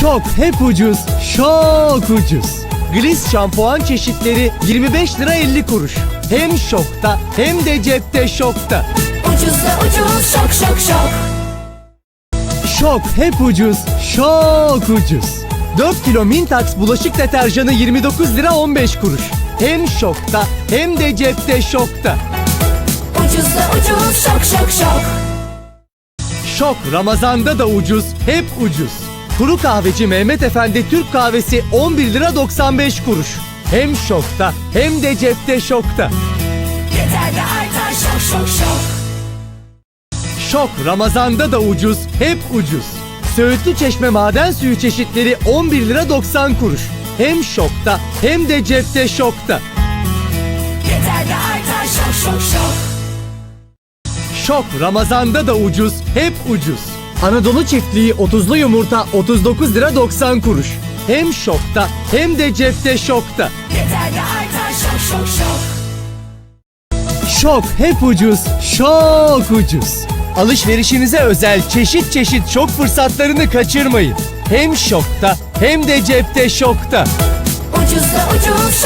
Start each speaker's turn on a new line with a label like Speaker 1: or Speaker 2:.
Speaker 1: Şok hep ucuz, şok ucuz. Gliss şampuan çeşitleri 25 lira 50 kuruş. Hem şokta hem de cepte şokta.
Speaker 2: Ucuz da ucuz şok şok şok
Speaker 1: Şok hep ucuz, şok ucuz. 4 kilo Mintax bulaşık deterjanı 29 lira 15 kuruş. Hem şokta hem de cepte şokta.
Speaker 2: Ucuz da ucuz şok şok şok
Speaker 1: Şok Ramazan'da da ucuz, hep ucuz. Kuru kahveci Mehmet Efendi Türk kahvesi 11 lira 95 kuruş. Hem şokta hem de cepte şokta.
Speaker 2: Yeter de artar şok şok şok
Speaker 1: Şok Ramazan'da da ucuz, hep ucuz. Söğütlü Çeşme maden suyu çeşitleri 11 lira 90 kuruş. Hem şokta hem de cepte şokta.
Speaker 2: Yeter de artar şok şok şok
Speaker 1: Şok Ramazan'da da ucuz, hep ucuz. Anadolu çiftliği 30'lu yumurta 39 lira 90 kuruş. Hem şokta hem de cepte şokta.
Speaker 2: Yeter de artar şok şok şok
Speaker 1: Şok hep ucuz, şok ucuz. Alışverişinize özel çeşit çeşit şok fırsatlarını kaçırmayın. Hem şokta hem de cepte şokta.
Speaker 2: Ucuz da ucuz